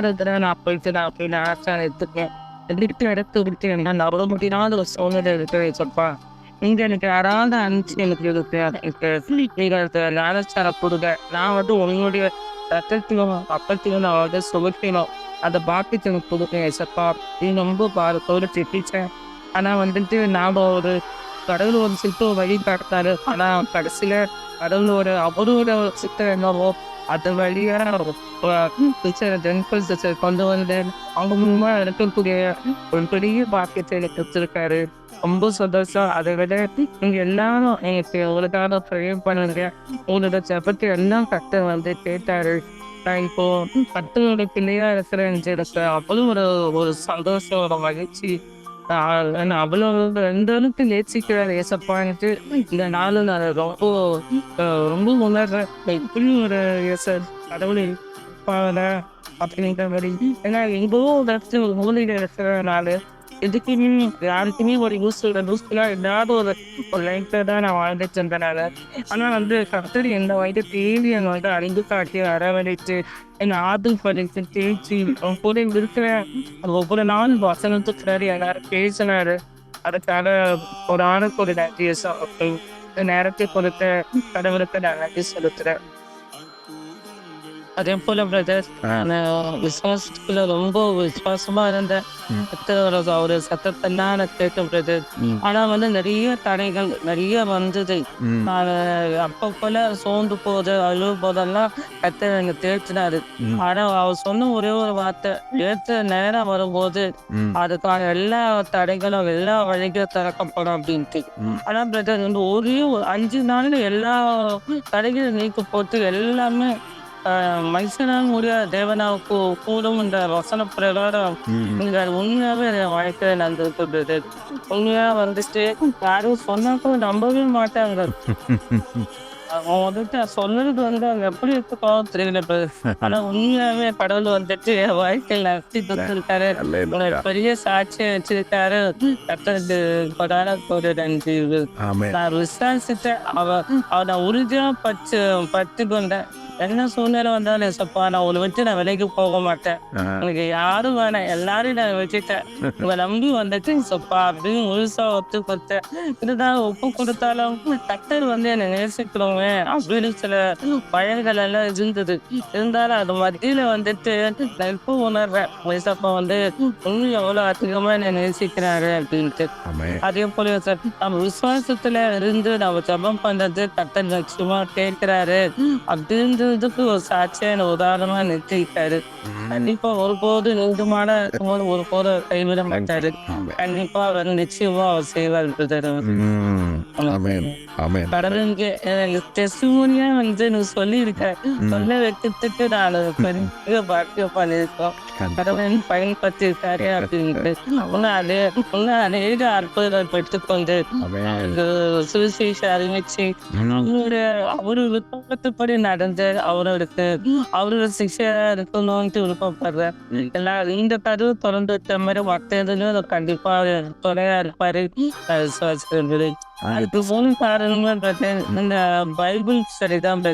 இடத்துல நான் போயிட்டு நான் போய் நான் ஆசை எடுத்துக்கேன் எடுத்து இடத்து விட்டு என்ன அவ்வளோ முடியாத ஒரு சூழ்நிலை இருக்கிற சொல்ப்பா நீங்க எனக்கு யாராவது அனுப்பிச்சு எனக்கு இருக்கு. எனக்கு நீங்க கொடுங்க. நான் வந்து உங்களுடைய ரத்தத்திலும் அப்பத்திலும் நான் வந்து சுகத்திலும் அதை பாக்கியத்தை எனக்கு கொடுங்க ஏசப்பா நீ ரொம்ப பாரு தோடு திட்டிச்சேன் ஆனா வந்துட்டு நாம் ஒரு கடவுள் ஒரு சித்தம் வழி காட்டாரு ஆனா கடைசியில கடவுள் ஒரு அவரோட சித்தம் என்னவோ அது வழியாக டீச்சர் டீச்சர் கொண்டு வந்தேன் அவங்க மூலமா இருக்கக்கூடிய ஒரு பெரிய பாக்கியத்தை எனக்கு வச்சிருக்காரு. ரொம்ப சந்தோஷம். அதை விட நீங்க எல்லாரும் எனக்கு உங்களுக்காக ப்ரே பண்ணுங்க. உங்களோட ஜபத்தை எல்லாம் கத்த வந்து கேட்டாரு. நான் இப்போ பத்து பிள்ளையா இருக்கிறேன் எனக்கு அவ்வளோ ஒரு ஒரு சந்தோஷம் ஒரு மகிழ்ச்சி. அவ்வளோ எந்த அளவுக்கு நேசிக்கிறார் ஏசப்பான்ட்டு இந்த நாளும் நான் ரொம்ப ரொம்ப உணர்றேன். இப்படி ஒரு ஏசர் கடவுளை பாவல அப்படிங்கிற மாதிரி. ஏன்னா எங்கோ ஒரு இடத்துல ஒரு இருக்கிறனால எதுக்குமே யாருக்குமே ஒரு யூஸ் இல்லை யூஸ்ஃபுல்லாக ஏதாவது ஒரு ஒரு லைஃப்பில் தான் நான் வாழ்ந்துட்டு இருந்தனால. ஆனால் வந்து கர்த்தர் எந்த வயது தேடி என்னை வந்து அறிந்து காட்டி அரவணைத்து என்னை ஆதல் படித்து தேய்ச்சி அவன் கூட இருக்கிற ஒவ்வொரு நாள் வசனத்துக்கு எல்லாரும் பேசினாரு. அதுக்காக ஒரு ஆணுக்கு ஒரு நன்றியை நேரத்தை கொடுத்த கடவுளுக்கு நான் நன்றி செலுத்துறேன். அதே போல பிரதர் நான் விசுவாசத்துக்குள்ள ரொம்ப விசுவாசமா இருந்தேன் கர்த்தரோட ஒரு சத்தத்தெல்லாம் நான் கேட்டேன் பிரதர். ஆனா வந்து நிறைய தடைகள் நிறைய வந்தது அப்ப போல சோர்ந்து போது அழுவு போதெல்லாம் கத்தர் எனக்கு தேய்ச்சினாரு ம். ஆனா அவர் சொன்ன ஒரே ஒரு வார்த்தை ஏற்ற நேரம் வரும்போது. அதுக்கான எல்லா தடைகளும் எல்லா வழிகளும் திறக்கப்படும் அப்படின்ட்டு. ஆனா பிரதர் வந்து ஒரே ஒரு அஞ்சு நாள்ல எல்லா தடைகளும் நீக்க போட்டு எல்லாமே முடியாத தேவனாவுக்கு கூடும் இந்த வசன பிரகாரம் அது உண்மையாவே என் வாழ்க்கையில நடந்திருக்கிறது உண்மையா வந்துட்டு யாரும் சொன்னா கூட நம்பவே மாட்டாங்க அவன் வந்துட்டு சொல்றது வந்து அவங்க எப்படி இருக்கோ தெரியல. ஆனா உண்மையாவே கடவுள் வந்துட்டு என் வாழ்க்கையில நடத்தி. ஒரு பெரிய சாட்சியை வச்சிருக்காரு கொடான ஒரு நன்றி. நான் விசாரிச்சுட்டேன் அவ அவனை உறுதியா பச்சு பத்து கொண்டேன் என்ன சூழ்நிலை வந்தாலும் சப்பா நான் உன்னை விட்டு நான் விலைக்கு போக மாட்டேன். எனக்கு யாரும் வேணாம் எல்லாரையும் நான் வச்சுட்டேன் உங்களை நம்பி வந்துட்டு சப்பா அப்படின்னு முழுசா ஒத்து கொடுத்தேன் இதுதான் ஒப்பு கொடுத்தாலும் கத்தர் வந்து என்னை நேசிக்கிறவங்க அப்படின்னு சில பயன்கள் எல்லாம் இருந்தது இருந்தாலும் அது மத்தியில வந்துட்டு நான் இப்போ உணர்றேன் வயசப்பா வந்து இன்னும் எவ்வளவு அதிகமா என்னை நேசிக்கிறாரு அப்படின்ட்டு. அதே போல சார் நம்ம விசுவாசத்துல இருந்து நம்ம ஜபம் பண்றது கத்தர் லட்சியமா கேட்கிறாரு அப்படின்றதுக்கு ஒரு சாட்சியா என்ன உதாரணமா நிறுத்திட்டாரு. கண்டிப்பா ஒருபோது நெஞ்சுமான ஒரு போது கைவிட மாட்டாரு. கண்டிப்பா. அவர் நிச்சயமா அவர் செய்வார். கடவுளுக்கு டெஸ்டிமோனியா வந்து நீ சொல்லியிருக்க. சொல்ல வைக்கிறதுக்கு நான் பெரிய பாக்கியம் பண்ணியிருக்கோம் கடவுள் பயன்படுத்தியிருக்காரு அப்படின்ட்டு. இன்னும் அதே இன்னும் அநேக அற்புதங்கள் பெற்றுக்கொண்டு சுவிசேஷ அறிவிச்சு அவரு விருப்பத்துப்படி நடந்து அவருக்கு அவரோட சிக்ஷையா இருக்கணும்ட்டு விருப்பப்படுறேன் எல்லாம் இந்த கதவு திறந்து வைத்த மாதிரி மற்ற கண்டிப்பா துணையா இருப்பாரு நான் விசுவாசிக்கிறது அதுக்கு மூணு பார்த்தேன் இந்த பைபிள் ஸ்டடி தான்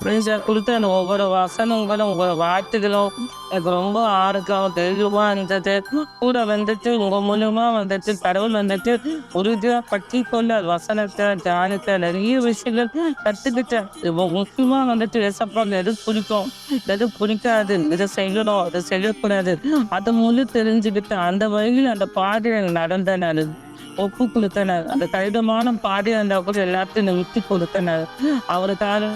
பிரேசர் கொடுத்த அந்த ஒவ்வொரு வசனங்களும் ஒவ்வொரு வார்த்தைகளும் எனக்கு ரொம்ப ஆரோக்கியம் தெளிவாக இருந்தது கூட வந்துட்டு உங்க மூலியமா வந்துட்டு கடவுள் வந்துட்டு உறுதியாக பற்றி கொள்ள வசனத்தை தியானத்தை நிறைய விஷயங்கள் கற்றுக்கிட்டேன் இப்போ முக்கியமா வந்துட்டு ரசப்பாங்க எது பிடிக்கும் எது பிடிக்காது இதை செய்யணும் அதை செய்யக்கூடாது அது மூலம் தெரிஞ்சுக்கிட்டு அந்த வகையில் அந்த பாதையில் நடந்தேன் நான் ஒப்பு கொடுத்தனர் அந்த கடிதமான பாதை அந்த கூட எல்லாத்தையும் விட்டு கொடுத்தனர். அவருக்காக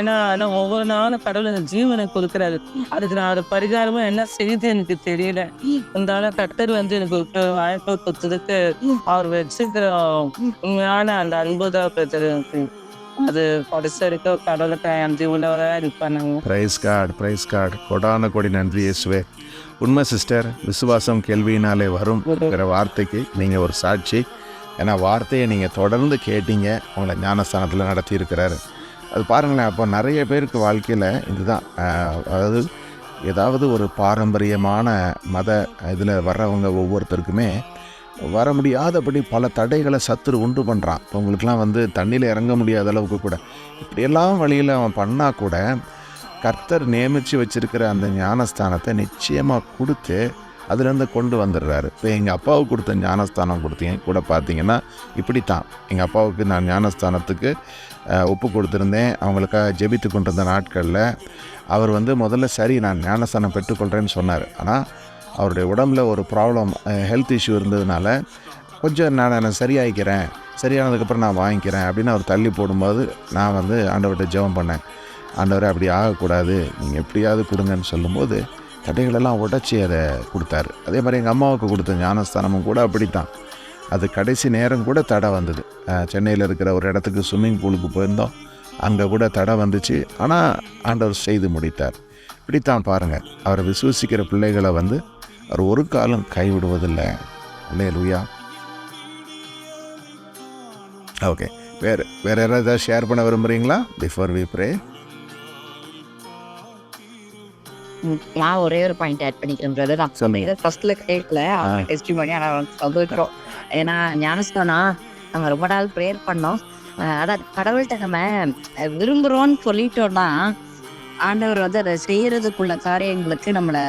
ஏன்னா ஒவ்வொரு நாளும் கடவுள் எனக்கு ஜீவனை கொடுக்குறாரு. அதுக்கு நான் ஒரு பரிகாரமா என்ன செய்யுது எனக்கு தெரியல. இருந்தாலும் கத்தர் வந்து எனக்கு ஒரு வாய்ப்பு கொடுத்ததுக்கு அவர் வச்சிருக்கிற உண்மையான அந்த அன்பு தான் பெற்றது. அது கடைசி வரைக்கும் கடவுளுக்கு அஞ்சு உள்ளவராக இருப்பாங்க பிரைஸ் கார்டு பிரைஸ் கார்டு கொடான கொடி நன்றி இயேசுவே உண்மை சிஸ்டர் விசுவாசம் கேள்வியினாலே வரும்ங்கிற வார்த்தைக்கு நீங்கள் ஒரு சாட்சி ஏன்னா வார்த்தையை நீங்கள் தொடர்ந்து கேட்டீங்க உங்களை ஞானஸ்தானத்தில் நடத்தியிருக்கிறாரு அது பாருங்களேன் அப்போ நிறைய பேருக்கு வாழ்க்கையில் இதுதான் அதாவது ஏதாவது ஒரு பாரம்பரியமான மத இதில் வர்றவங்க ஒவ்வொருத்தருக்குமே வர முடியாதபடி பல தடைகளை சத்துரு உண்டு பண்ணுறான் இப்போ உங்களுக்குலாம் வந்து தண்ணியில் இறங்க முடியாத அளவுக்கு கூட. இப்படியெல்லாம் வழியில் அவன் பண்ணால் கூட கர்த்தர் நியமித்து வச்சுருக்கிற அந்த ஞானஸ்தானத்தை நிச்சயமாக கொடுத்து அதுலேருந்து கொண்டு வந்துடுறாரு. இப்போ எங்கள் அப்பாவுக்கு கொடுத்த ஞானஸ்தானம் கொடுத்தீங்க கூட பார்த்தீங்கன்னா இப்படித்தான். எங்கள் அப்பாவுக்கு நான் ஞானஸ்தானத்துக்கு ஒப்பு கொடுத்துருந்தேன். அவங்களுக்காக ஜெபித்து கொண்டிருந்த நாட்களில் அவர் வந்து முதல்ல சரி நான் ஞானஸ்தானம் பெற்றுக்கொள்கிறேன்னு சொன்னார். ஆனால் அவருடைய உடம்புல ஒரு ப்ராப்ளம் ஹெல்த் இஷ்யூ இருந்ததுனால கொஞ்சம் நான் நான் சரியாயிக்கிறேன் சரியானதுக்கப்புறம் நான் வாங்கிக்கிறேன் அப்படின்னு அவர் தள்ளி போடும்போது நான் வந்து ஆண்டவர்கிட்ட ஜெபம் பண்ணேன். ஆண்டவரை அப்படி ஆகக்கூடாது. நீங்கள் எப்படியாவது கொடுங்கன்னு சொல்லும்போது தடைகளெல்லாம் உடச்சி அதை கொடுத்தாரு. அதே மாதிரி எங்கள் அம்மாவுக்கு கொடுத்த ஞானஸ்தானமும் கூட அப்படித்தான். அது கடைசி நேரம் கூட தடை வந்தது. சென்னையில் இருக்கிற ஒரு இடத்துக்கு ஸ்விம்மிங் பூலுக்கு போயிருந்தோம். அங்கே கூட தடை வந்துச்சு. ஆனால் ஆண்டவர் செய்து முடித்தார். இப்படித்தான் பாருங்கள் அவரை விசுவசிக்கிற பிள்ளைகளை வந்து அவர் ஒரு காலம் கைவிடுவதில்லை. இல்லையா லூயா ஓகே. வேறு வேறு யாராவது ஏதாவது ஷேர் பண்ண விரும்புகிறீங்களா பிஃபோர் வி ப்ரே நான் ஒரே ஒரு பாயிண்ட் ஆட் பண்ணிக்கிறேன் brother. நான். இதை ஃபர்ஸ்ட்ல கேட்கல டெஸ்ட் பண்ணி ஆனால் சந்தோஷம் ஏன்னா ஞானஸ்தானம் நாங்க ரொம்ப நாள் ப்ரேயர் பண்ணோம். அதான் கடவுள்கிட்ட நம்ம அஹ், விரும்புறோம்னு சொல்லிட்டோம்னா ஆண்டவர் வந்து அதை செய்யறதுக்குள்ள காரியங்களுக்கு நம்மளை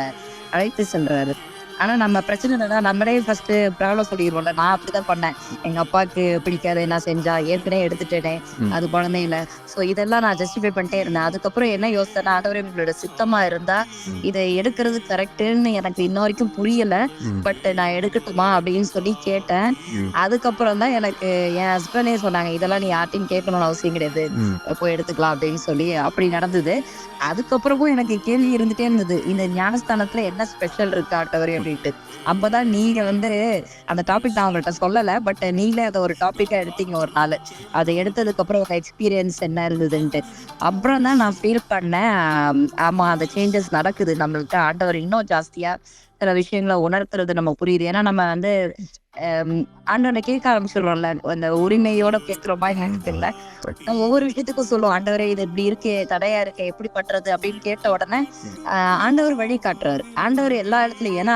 அழைத்து செல்றாரு. ஆனா நம்ம பிரச்சனை என்னன்னா நம்மளே ஃபர்ஸ்ட் ப்ராப்ளம் சொல்லிடுவோம்ல. நான் அப்படிதான் பண்ணேன். எங்க அப்பாவுக்கு பிடிக்காத என்ன செஞ்சா? ஏற்கனவே எடுத்துட்டேனே. அது குழந்தை இல்ல. சோ இதெல்லாம் நான் ஜஸ்டிஃபை பண்ணிட்டே இருந்தேன். அதுக்கப்புறம் என்ன யோசனை ஆண்டவரே உங்களோட சித்தமா இருந்தா. இதை எடுக்கிறது கரெக்டுன்னு எனக்கு இன்ன வரைக்கும் புரியல. பட் நான் எடுக்கட்டுமா? அப்படின்னு சொல்லி கேட்டேன். அதுக்கப்புறம் தான் எனக்கு என் ஹஸ்பண்டே சொன்னாங்க இதெல்லாம் நீ யார்ட்டையும் கேட்கணும்னு அவசியம் கிடையாது. போய் எடுத்துக்கலாம் அப்படின்னு சொல்லி அப்படி நடந்தது. அதுக்கப்புறமும் எனக்கு கேள்வி இருந்துட்டே இருந்தது. இந்த ஞானஸ்தானத்துல என்ன ஸ்பெஷல் இருக்கு ஆட்டவரே அப்படின்ட்டு. அப்பதான் நீங்க வந்து அந்த டாபிக் நான் உங்கள்கிட்ட சொல்லல பட் நீங்களே அதை ஒரு டாபிக்கா எடுத்தீங்க ஒரு நாள். அதை எடுத்ததுக்கு அப்புறம் உங்க எக்ஸ்பீரியன்ஸ் என்ன இருந்ததுன்ட்டு. அப்புறம் தான் நான் ஃபீல் பண்ணேன் ஆமா அந்த சேஞ்சஸ் நடக்குது நம்மள்ட்ட. ஆண்டவர் இன்னும் ஜாஸ்தியா சில விஷயங்களை உணர்த்துறது நம்ம புரியுது. ஏன்னா நம்ம வந்து ஆண்டவனை கேட்க ஆரம்பிச்சிடுறோம்ல அந்த உரிமையோட கேட்கிறோமா எனக்கு தெரியல. நம்ம ஒவ்வொரு விஷயத்துக்கும் சொல்லுவோம் ஆண்டவரே இது இப்படி இருக்கே தடையா இருக்கே எப்படி பண்றது? அப்படின்னு கேட்ட உடனே ஆண்டவர் வழி காட்டுறாரு. ஆண்டவர் எல்லா இடத்துலயும் ஏன்னா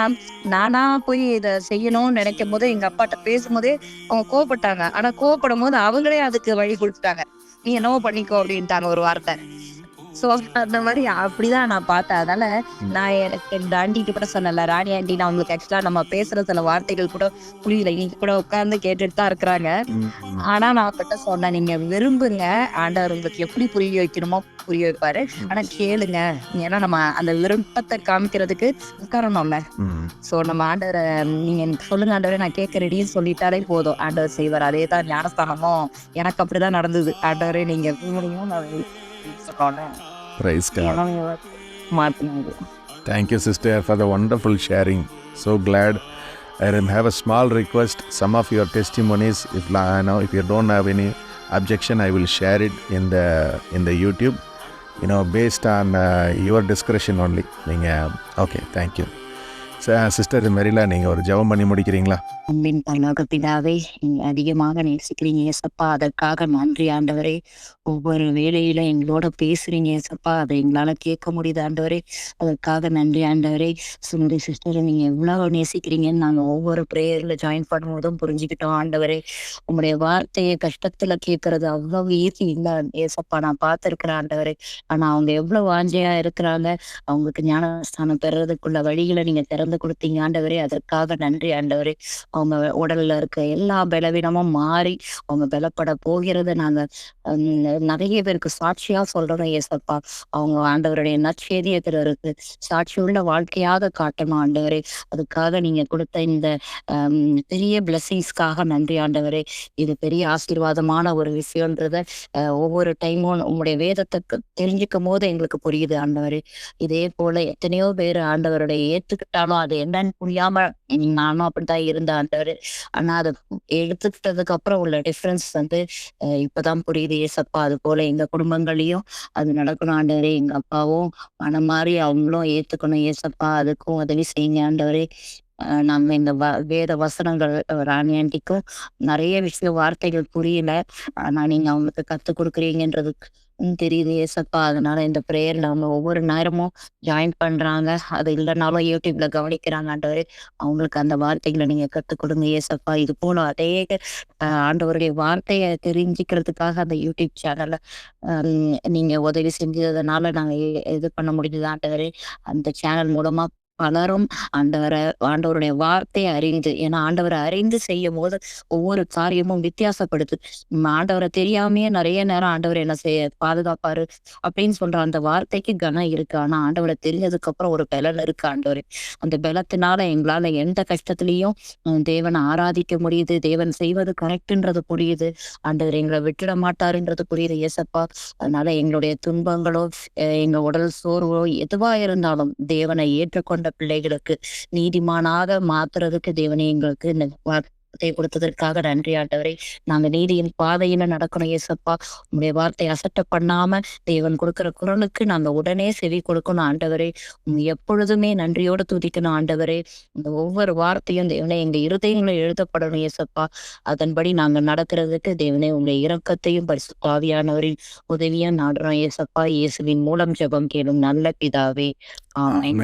நானா போய் இதை செய்யணும்னு நினைக்கும் போது எங்க அப்பாட்ட பேசும்போதே அவங்க கோவப்பட்டாங்க. ஆனா கோவப்படும் போது அவங்களே அதுக்கு வழி கொடுத்துட்டாங்க. நீ என்னவோ பண்ணிக்கோ அப்படின்ட்டாங்க ஒரு வார்த்தை. சோ அந்த மாதிரி அப்படிதான் நான் பார்த்தேன். அதனால நான் எனக்கு இந்த ஆண்டிட்டு கூட சொன்னல ராணி ஆண்டி நான் உங்களுக்கு ஆக்சுவலா நம்ம பேசுற சில வார்த்தைகள் கூட புரியல இன்னைக்கு கூட உட்கார்ந்து கேட்டுட்டு தான் இருக்கிறாங்க. ஆனா நான் கிட்ட சொன்னேன் நீங்க விரும்புங்க. ஆண்டவர் உங்களுக்கு எப்படி புரிய வைக்கணுமோ புரிய வைப்பாரு. ஆனா கேளுங்க. ஏன்னா நம்ம அந்த விருப்பத்தை காமிக்கிறதுக்கு உட்காரணும்ல. சோ நம்ம ஆண்டவரை நீங்க சொல்லுங்க ஆண்டவரை நான் கேட்க ரெடின்னு சொல்லிட்டாலே போதும். ஆண்டவர் செய்வார். அதே தான் ஞானஸ்தானமும். எனக்கு அப்படிதான் நடந்தது. ஆண்டவரே நீங்க விரும்புறீங்களோ நான் Thank you, sister, for the wonderful sharing. So glad. I have a small request. Some of your testimonies, if I know if you don't have any objection, I will share it in the in the YouTube. You know, based on uh, your discretion only. Okay, thank you. Sister Merila நீங்கள் ஒரு ஜெபம் பண்ணி முடிக்கிறீங்களா? அன்பின் பரலோக பிதாவே நீங்க அதிகமாக நேசிக்கிறீங்க ஏசப்பா அதற்காக நன்றி ஆண்டவரே. ஒவ்வொரு வேலையில எங்களோட பேசுறீங்க ஏசப்பா அதை எங்களால கேட்க முடியுது ஆண்டவரே. அதற்காக நன்றி ஆண்டவரே. சுந்தரி சிஸ்டர் நீங்க எவ்வளவு நேசிக்கிறீங்கன்னு நாங்க ஒவ்வொரு ப்ரேயர்ல ஜாயின் பண்ணும்போதும் புரிஞ்சுக்கிட்டோம் ஆண்டவரே. உங்களுடைய வார்த்தையை கஷ்டத்துல கேட்கறது அவ்வளவு ஈஸி இல்லை ஏசப்பா நான் பார்த்திருக்கிறேன் ஆண்டவரே. ஆனா அவங்க எவ்வளவு வாஞ்சையா இருக்கிறாங்க. அவங்களுக்கு ஞானஸ்தானம் பெறதுக்குள்ள வழிகளை நீங்க வந்து கொடுத்தீங்க. ஆண்டவரே அதற்காக நன்றி ஆண்டவரே. அவங்க உடல்ல இருக்க எல்லா பலவீனமும் மாறி அவங்க பலப்பட போகிறத. நாங்க நிறைய பேருக்கு சாட்சியா சொல்றோம் ஏசப்பா அவங்க ஆண்டவருடைய நற்செய்தியை சாட்சி சாட்சியுள்ள வாழ்க்கையாக காட்டணும் ஆண்டவரே. அதுக்காக நீங்க கொடுத்த இந்த பெரிய பிளஸிங்ஸ்க்காக நன்றி ஆண்டவரே. இது பெரிய ஆசீர்வாதமான ஒரு விஷயம்ன்றத ஒவ்வொரு டைமும் உங்களுடைய வேதத்தை தெரிஞ்சுக்கும் போது எங்களுக்கு புரியுது ஆண்டவரே. இதே போல எத்தனையோ பேர் ஆண்டவருடைய ஏத்துக்கிட்டாலும் அது என்னன்னு புரியாம நானும் அப்படித்தான் இருந்தேன் ஆண்டவர் ஆனா அதை எடுத்துக்கிட்டதுக்கு அப்புறம் உள்ள டிஃப்ரென்ஸ் வந்து இப்பதான் புரியுது ஏசப்பா அது போல எங்க குடும்பங்களையும் அது நடக்கணும் ஆண்டவரே எங்க அப்பாவும் மனம் மாதிரி அவங்களும் ஏத்துக்கணும் ஏசப்பா அதுக்கும் உதவி செய்யுங்க ஆண்டவரே. நம்ம இந்த வ- வேத வசனங்கள் ராணியாண்டிக்கும் ராணி ஆண்டிக்கும் நிறைய விஷயம் வார்த்தைகள் புரியல. ஆனா நீங்க அவங்களுக்கு கத்து கொடுக்குறீங்கன்றதுக்கு தெரியுது. ஏசப்பா அதனால இந்த ப்ரேயர்ல அவங்க ஒவ்வொரு நேரமும் ஜாயின் பண்றாங்க. அது இல்லைனாலும் யூடியூப்ல கவனிக்கிறாங்க ஆண்டவர் அவங்களுக்கு அந்த வார்த்தைகளை நீங்க கற்றுக் கொடுங்க ஏசப்பா. இது போல அதே ஆண்டவருடைய வார்த்தையை தெரிஞ்சுக்கிறதுக்காக அந்த யூடியூப் சேனல்ல நீங்க உதவி செஞ்சதுனால நாங்க இது பண்ண முடிஞ்சது ஆண்டவரே. அந்த சேனல் மூலமா பலரும் ஆண்டவரை ஆண்டவருடைய வார்த்தையை அறிந்து ஏன்னா ஆண்டவரை அறிந்து செய்யும் போது ஒவ்வொரு காரியமும் வித்தியாசப்படுது. ஆண்டவரை தெரியாமையே நிறைய நேரம் ஆண்டவர் என்ன செய்ய பாதுகாப்பாரு அப்படின்னு சொல்ற அந்த வார்த்தைக்கு கனம் இருக்கு. ஆனா ஆண்டவரை தெரிஞ்சதுக்கு அப்புறம் ஒரு பலன் இருக்கு ஆண்டவரே. அந்த பலத்தினால எங்களால எந்த கஷ்டத்துலயும் தேவனை ஆராதிக்க முடியுது. தேவன் செய்வது கரெக்ட்ன்றது புரியுது. ஆண்டவர் எங்களை விட்டுட மாட்டாருன்றது புரியுது ஏசப்பா அதனால எங்களுடைய துன்பங்களோ எங்க உடல் சோர்வோ எதுவா இருந்தாலும் தேவனை ஏற்றுக்கொண்ட பிள்ளைகளுக்கு நீதிமானாக மாத்துறதுக்கு தேவனே எங்களுக்கு இந்த வார்த்தை கொடுத்ததற்காக நன்றி ஆண்டவரே. நாங்க நீதியின் பாதையில நடக்கணும் ஏசப்பா உங்களுடைய வார்த்தை அசட்ட பண்ணாம தேவன் கொடுக்கிற குரலுக்கு நாங்க உடனே செவி கொடுக்கணும் ஆண்டவரே. எப்பொழுதுமே நன்றியோடு துதிக்கணும் ஆண்டவரே. இந்த ஒவ்வொரு வார்த்தையும் தேவனே எங்க இருதயங்களை எழுதப்படணும் ஏசப்பா அதன்படி நாங்க நடக்கிறதுக்கு தேவனே உங்களுடைய இரக்கத்தையும் பரிசு பாவியானவரின் உதவியும் நாடுறோம் ஏசப்பா இயேசுவின் மூலம் ஜெபம் கேளும் நல்ல பிதாவே. ஆமென்.